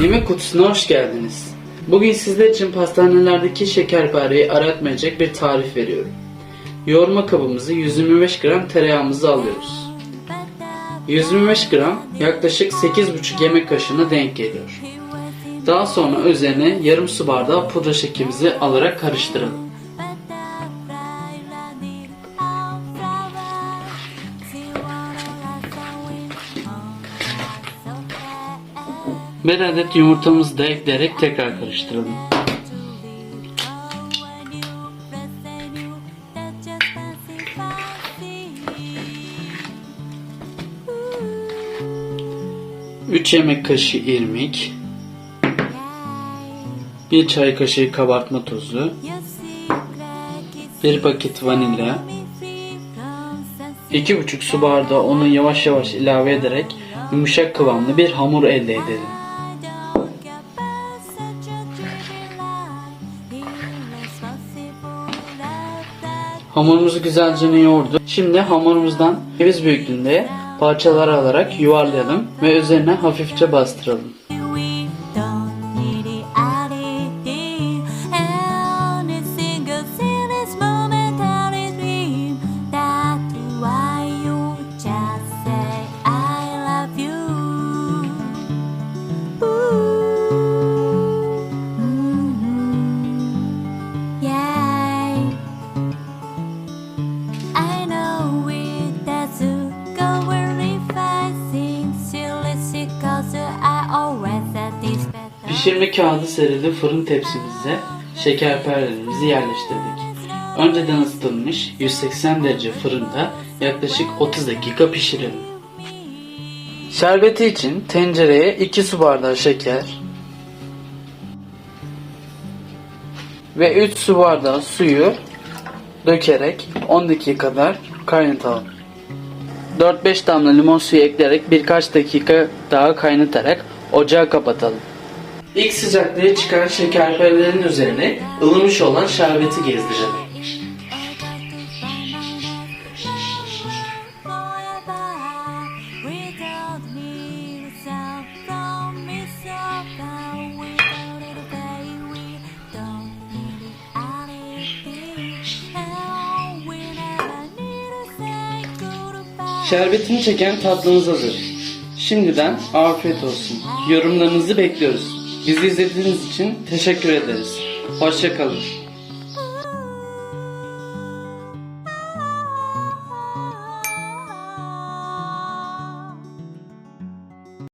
Yemek kutusuna hoş geldiniz. Bugün sizler için pastanelerdeki şekerpareyi aratmayacak bir tarif veriyorum. Yoğurma kabımızı 125 gram tereyağımızı alıyoruz. 125 gram yaklaşık 8,5 yemek kaşığına denk geliyor. Daha sonra üzerine yarım su bardağı pudra şekerimizi alarak karıştıralım. Bir adet yumurtamızı da ekleyerek tekrar karıştıralım. Üç yemek kaşığı irmik, bir çay kaşığı kabartma tozu, bir paket vanilya, iki buçuk su bardağı unu yavaş yavaş ilave ederek yumuşak kıvamlı bir hamur elde edelim. Hamurumuzu güzelce yoğurduk. Şimdi hamurumuzdan ceviz büyüklüğünde parçalar alarak yuvarlayalım ve üzerine hafifçe bastıralım. Pişirme kağıdı serili fırın tepsimize şekerparelerimizi yerleştirdik. Önceden ısıtılmış 180 derece fırında yaklaşık 30 dakika pişirelim. Şerbeti için tencereye 2 su bardağı şeker ve 3 su bardağı suyu dökerek 10 dakika kadar kaynatalım. 4-5 damla limon suyu ekleyerek birkaç dakika daha kaynatarak ocağı kapatalım. İlk sıcaklığı çıkan şekerparelerin üzerine ılımış olan şerbeti gezdirelim. Şerbetini çeken tatlımız hazır. Şimdiden afiyet olsun. Yorumlarınızı bekliyoruz. Bizi izlediğiniz için teşekkür ederiz. Hoşçakalın.